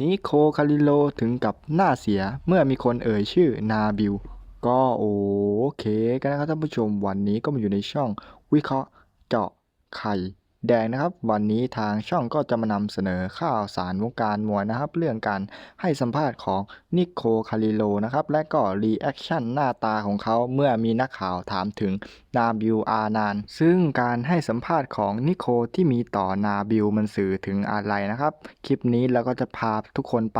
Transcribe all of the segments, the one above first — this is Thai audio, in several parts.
นิโคคาริโลถึงกับหน้าเสียเมื่อมีคนเอ่ยชื่อนาบิล ก็โอเคกันนะครับท่านผู้ชมวันนี้ก็มาอยู่ในช่องวิเคราะห์เจาะไข่ แดงนะครับ วันนี้ทางช่องก็จะมานำเสนอข่าวสารวงการมวยนะครับ เรื่องการให้สัมภาษณ์ของนิโคคาริโลนะครับ และก็รีแอคชั่นหน้าตาของเขาเมื่อมีนักข่าวถามถึงนาบิลอานานซึ่งการให้สัมภาษณ์ของนิโคที่มีต่อนาบิลมันสื่อถึงอะไรนะครับ คลิปนี้เราก็จะพาทุกคนไป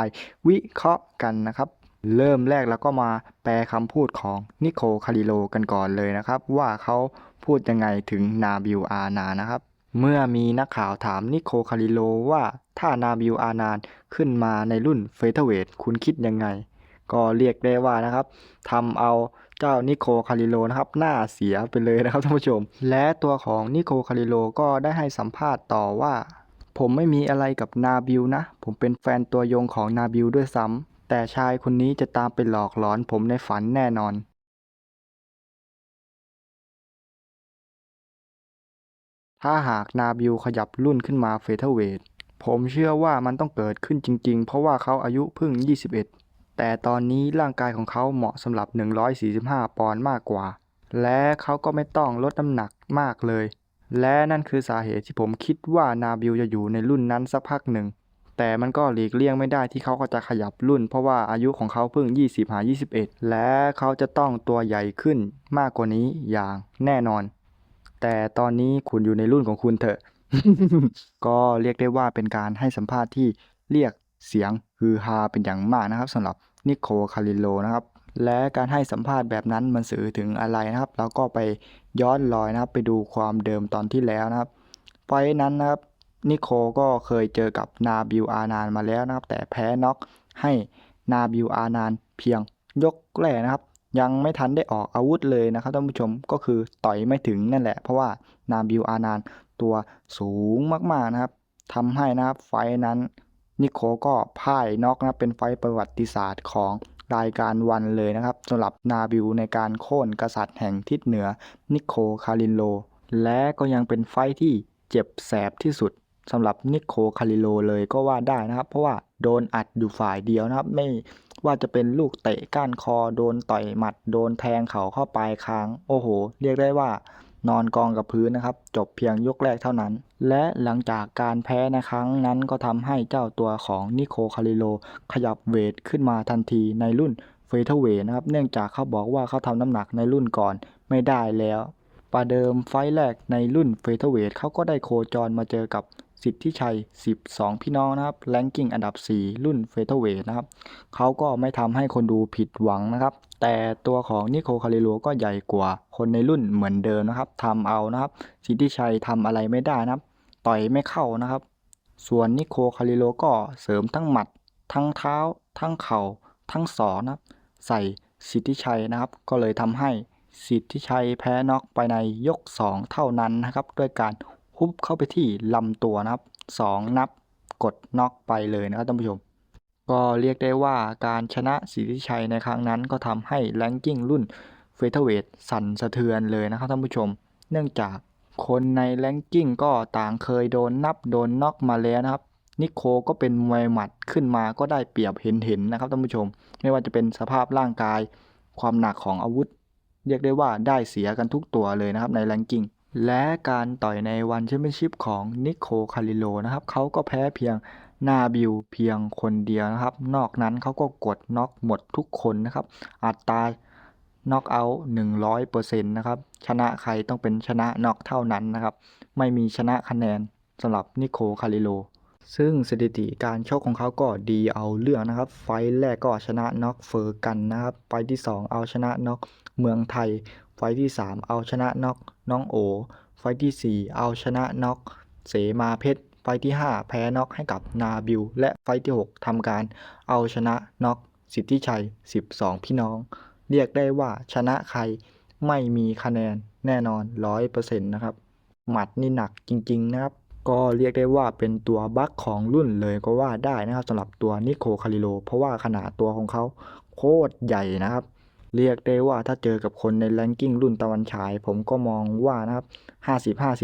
วิเคราะห์กันนะครับเริ่มแรกเราก็มาแปลคำพูดของนิโคคาริโลกันก่อนเลยนะครับ ว่าเขาพูดยังไงถึงนาบิลอานานะครับ เมื่อมีนักข่าวถามนิโคคาริโลว่าถ้านาบิลอานานขึ้นมาในรุ่นเฟเธอร์เวทคุณคิดยังไง ก็เรียกได้ว่านะครับทำเอาเจ้านิโคคาริโลนะครับหน้าเสียไปเลยนะครับท่านผู้ชม และตัวของนิโคคาริโลก็ได้ให้สัมภาษณ์ต่อว่า ผมไม่มีอะไรกับนาบิลนะ ผมเป็นแฟนตัวยงของนาบิลด้วยซ้ำแต่ชายคนนี้จะตามไปหลอกหลอนผมในฝันแน่นอน ถ้าหากนาบิลขยับรุ่นขึ้นมาเฟเธอร์เวทผมเชื่อว่ามันต้องเกิดขึ้นจริงๆ เพราะว่าเขาอายุเพิ่ง 21 แต่ตอนนี้ร่างกายของเขาเหมาะสำหรับ 145 ปอนด์มากกว่า และเขาก็ไม่ต้องลดน้ำหนักมากเลย และนั่นคือสาเหตุที่ผมคิดว่านาบิลจะอยู่ในรุ่นนั้นสักพักหนึ่ง แต่มันก็หลีกเลี่ยงไม่ได้ที่เขาก็จะขยับรุ่น เพราะว่าอายุของเขาเพิ่ง 20หา21 และเขาจะต้องตัวใหญ่ขึ้นมากกว่านี้อย่างแน่นอน แต่ตอนนี้คุณอยู่ในรุ่นของคุณเถอะ ก็เรียกได้ว่าเป็นการให้สัมภาษณ์ที่เรียกเสียงฮือฮาเป็นอย่างมากนะครับสำหรับนิโคคาริโลนะครับและการให้สัมภาษณ์แบบนั้นมันสื่อถึงอะไรนะครับเราก็ไปย้อนรอยนะครับ ไปดูความเดิมตอนที่แล้วนะครับไฟนั้นนะครับนิโคก็เคยเจอกับนาบิลอานานมาแล้วนะครับ แต่แพ้น็อกให้นาบิลอานานเพียงยกแรกนะครับ ยังไม่ทันได้ออกอาวุธเลยนะครับท่านผู้ชมก็คือต่อยไม่ถึงนั่นแหละ เพราะว่านาบิลอานานตัวสูงมากๆนะครับทำให้นะครับไฟนั้นนิโคลก็พ่ายน็อกนะเป็นไฟประวัติศาสตร์ของรายการวันเลยนะครับสำหรับนาบิลในการโค่นกษัตริย์แห่งทิศเหนือนิโคลคารินโล และก็ยังเป็นไฟท์ที่เจ็บแสบที่สุดสำหรับนิโคลคาริโลเลยก็ว่าได้นะครับ เพราะว่า โดนอัดอยู่ฝ่ายเดียวนะครับ ไม่ว่าจะเป็นลูกเตะก้านคอ โดนต่อยหมัด โดนแทงเข่าเข้าปลายคางโอ้โห เรียกได้ว่านอนกองกับพื้นนะครับ จบเพียงยกแรกเท่านั้น และหลังจากการแพ้ในครั้งนั้นก็ทำให้เจ้าตัวของนิโคคาริโล ขยับเวทขึ้นมาทันทีในรุ่นเฟเธอร์เวทนะครับ เนื่องจากเขาบอกว่าเขาทำน้ำหนักในรุ่นก่อนไม่ได้แล้ว ประเดิมไฟแรกในรุ่นเฟเธอร์เวทเขาก็ได้โคจรมาเจอกับ สิทธิชัย 12 พี่น้องนะครับแรงกิ้งอันดับ 4 รุ่นเฟเธอร์เวทนะครับเขาก็ไม่ทำให้คนดูผิดหวังนะครับ แต่ตัวของนิโคคาริโลก็ใหญ่กว่าคนในรุ่นเหมือนเดิมนะครับทำเอานะครับ สิทธิชัยทำอะไรไม่ได้นะครับ ต่อยไม่เข้านะครับ ส่วนนิโคคาริโลก็เสริมทั้งหมัด ทั้งเท้า ทั้งเข่าทั้งศอกนะครับ ใส่สิทธิชัยนะครับ ก็เลยทำให้สิทธิชัยแพ้น็อกไปในยก 2 เท่านั้นนะครับ ด้วยการ ฮุบเข้าไปที่ลำตัวนะครับ 2 นับกดน็อกไปเลยนะครับท่านผู้ชม ก็เรียกได้ว่าการชนะสิทธิชัยในครั้งนั้นก็ทำให้แรงกิ้งรุ่นเฟเธอร์เวทสั่นสะเทือนเลยนะครับท่านผู้ชม เนื่องจากคนในแรงกิ้งก็ต่างเคยโดนนับโดนน็อกมาแล้วนะครับนิโคก็เป็นมวยหมัดขึ้นมาก็ได้เปรียบเห็นๆนะครับท่านผู้ชม ไม่ว่าจะเป็นสภาพร่างกาย ความหนักของอาวุธ เรียกได้ว่าได้เสียกันทุกตัวเลยนะครับในแรงกิ้ง และการต่อยในวันแชมเปี้ยนชิพของนิโคคาริโลนะครับเขาก็แพ้เพียงนาบิลเพียงคนเดียวนะครับ นอกนั้นเขาก็กดน็อกหมดทุกคนนะครับ อัตราน็อกเอาท์100%นะครับ ชนะใครต้องเป็นชนะน็อกเท่านั้นนะครับ ไม่มีชนะคะแนนสำหรับนิโคคาริโล ซึ่งสถิติการชกของเขาก็ดีเอาเรื่องนะครับ ไฟล์แรกก็ชนะน็อกเฟอร์กันนะครับ ไฟล์ที่ 2 เอาชนะน็อกเมืองไทย ไฟที่ 3 เอาชนะน็อกน้องโอ ไฟที่ 4 เอาชนะน็อกเสมาเพชร ไฟที่ 5 แพ้น็อกให้กับนาบิลและไฟที่ 6ทำการเอาชนะน็อกสิทธิชัย 12 พี่น้อง เรียกได้ว่าชนะใครไม่มีคะแนนแน่นอน 100%นะครับ หมัดนี่หนักจริง ๆ นะครับ ก็เรียกได้ว่าเป็นตัวบัคของรุ่นเลยก็ว่าได้นะครับสำหรับตัวนิโคคาริโล เพราะว่าขนาดตัวของเขาโคตรใหญ่นะครับ เรียกได้ว่าถ้าเจอกับคนในแรงกิ้งรุ่นตะวันฉาย ผมก็มองว่านะครับ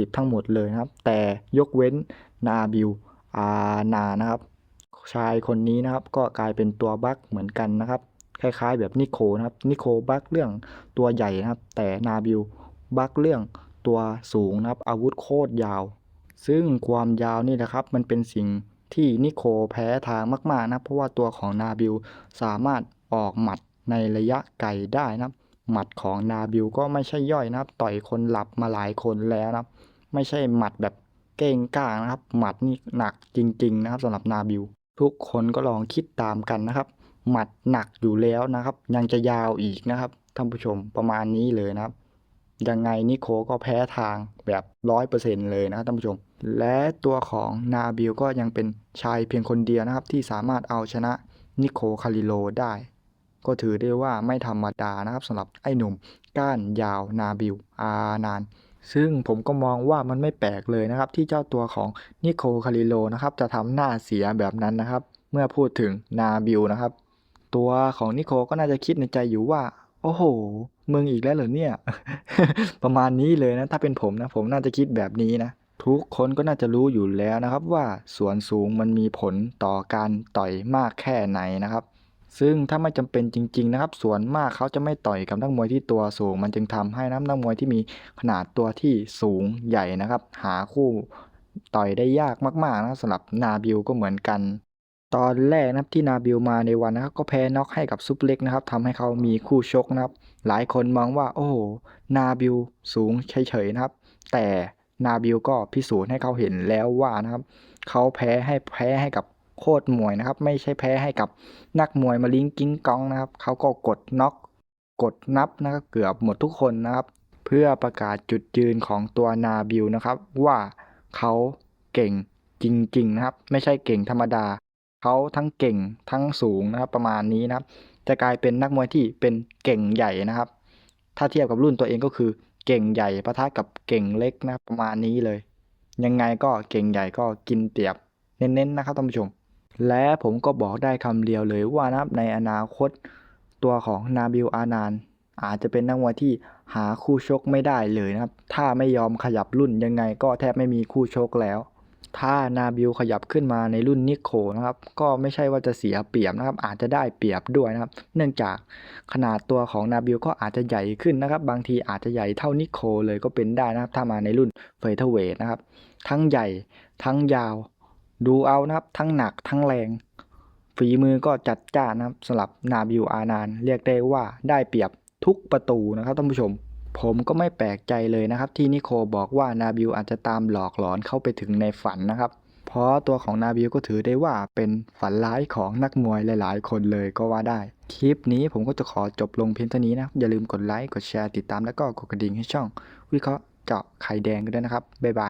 50-50 ทั้งหมดเลยนะครับ แต่ยกเว้นนาบิลอานานะครับ ชายคนนี้นะครับก็กลายเป็นตัวบั๊กเหมือนกันนะครับ คล้ายๆแบบนิโคนะครับ นิโคบั๊กเรื่องตัวใหญ่นะครับ แต่นาบิลบั๊กเรื่องตัวสูงนะครับ อาวุธโคตรยาว ซึ่งความยาวนี่แหละครับมันเป็นสิ่งที่นิโคแพ้ทางมากๆนะเพราะว่าตัวของนาบิลสามารถออกหมัด ในระยะไกลได้นะครับ หมัดของนาบิลก็ไม่ใช่ย่อยนะครับ ต่อยคนหลับมาหลายคนแล้วนะครับ ไม่ใช่หมัดแบบเก้งก้างนะครับ หมัดนี่หนักจริง ๆ นะครับสำหรับนาบิลทุกคนก็ลองคิดตามกันนะครับ หมัดหนักอยู่แล้วนะครับ ยังจะยาวอีกนะครับท่านผู้ชมประมาณนี้เลยนะครับยังไงนิโคก็แพ้ทางแบบร้อยเปอร์เซ็นเลยนะครับท่านผู้ชม และตัวของนาบิลก็ยังเป็นชายเพียงคนเดียวนะครับ ที่สามารถเอาชนะนิโคคาริโลได้ ก็ถือได้ว่าไม่ธรรมดานะครับสำหรับไอ้หนุ่มก้านยาวนาบิลอานาน ซึ่งผมก็มองว่ามันไม่แปลกเลยนะครับ ที่เจ้าตัวของนิโคคาริโลนะครับจะทำหน้าเสียแบบนั้นนะครับ เมื่อพูดถึงนาบิลนะครับ ตัวของนิโคก็น่าจะคิดในใจอยู่ว่า โอ้โหมึงอีกแล้วเหรอเนี่ย ประมาณนี้เลยนะ ถ้าเป็นผมนะ ผมน่าจะคิดแบบนี้นะ ทุกคนก็น่าจะรู้อยู่แล้วนะครับว่าส่วนสูงมันมีผลต่อการต่อยมากแค่ไหนนะครับ ซึ่งถ้าไม่จำเป็นจริง ๆ นะครับ ส่วนมากเขาจะไม่ต่อยกับนักมวยที่ตัวสูง มันจึงทำให้นักนักมวยที่มีขนาดตัวที่สูงใหญ่นะครับ หาคู่ต่อยได้ยากมากๆนะสำหรับนาบิลก็เหมือนกัน ตอนแรกนะครับที่นาบิลมาในวันนะครับก็แพ้น็อกให้กับซุปเล็กนะครับทำให้เขามีคู่ชกนะครับ หลายคนมองว่า โอ้โหนาบิลสูงเฉยๆนะครับ แต่นาบิลก็พิสูจน์ให้เขาเห็นแล้วว่านะครับเขาแพ้ให้แพ้ให้กับ โคตรมวยนะครับ ไม่ใช่แพ้ให้กับนักมวยมาลิงกิ้งกองนะครับเขาก็กดน็อกกดนับนะครับเกือบหมดทุกคนนะครับ เพื่อประกาศจุดยืนของตัวนาบิลนะครับ ว่าเขาเก่งจริงๆนะครับ ไม่ใช่เก่งธรรมดาเขาทั้งเก่งทั้งสูงนะครับ ประมาณนี้นะครับ จะกลายเป็นนักมวยที่เป็นเก่งใหญ่นะครับ ถ้าเทียบกับรุ่นตัวเองก็คือเก่งใหญ่ประทะกับเก่งเล็กนะรประมาณนี้เลย ยังไงก็เก่งใหญ่ก็กินเปรียบเน้นๆนะครับท่านผู้ชม และผมก็บอกได้คำเดียวเลยว่านะครับในอนาคตตัวของนาบิลอานานอาจจะเป็นนักมวยที่หาคู่ชกไม่ได้เลยนะครับ ถ้าไม่ยอมขยับรุ่นยังไงก็แทบไม่มีคู่ชกแล้ว ถ้านาบิลขยับขึ้นมาในรุ่นนิโคนะครับ ก็ไม่ใช่ว่าจะเสียเปรียบนะครับ อาจจะได้เปรียบด้วยนะครับ เนื่องจากขนาดตัวของนาบิลก็อาจจะใหญ่ขึ้นนะครับ บางทีอาจจะใหญ่เท่านิโคเลยก็เป็นได้นะครับ ถ้ามาในรุ่นเฟเธอร์เวทนะครับ ทั้งใหญ่ทั้งยาว ดูเอานะครับ ทั้งหนักทั้งแรง ฝีมือก็จัดจ้านนะครับสำหรับนาบิลอานาน เรียกได้ว่าได้เปรียบทุกประตูนะครับท่านผู้ชม ผมก็ไม่แปลกใจเลยนะครับ ที่นิโคบอกว่านาบิลอาจจะตามหลอกหลอนเข้าไปถึงในฝันนะครับ เพราะตัวของนาบิลก็ถือได้ว่าเป็นฝันร้ายของนักมวยหลาย ๆ คนเลยก็ว่าได้ คลิปนี้ผมก็จะขอจบลงเพียงเท่านี้นะครับอย่าลืมกดไลค์กดแชร์ติดตามแล้วก็กดกระดิ่งให้ช่อง วิเคราะห์เจาะไข่แดงกันด้วยนะครับบ๊ายบาย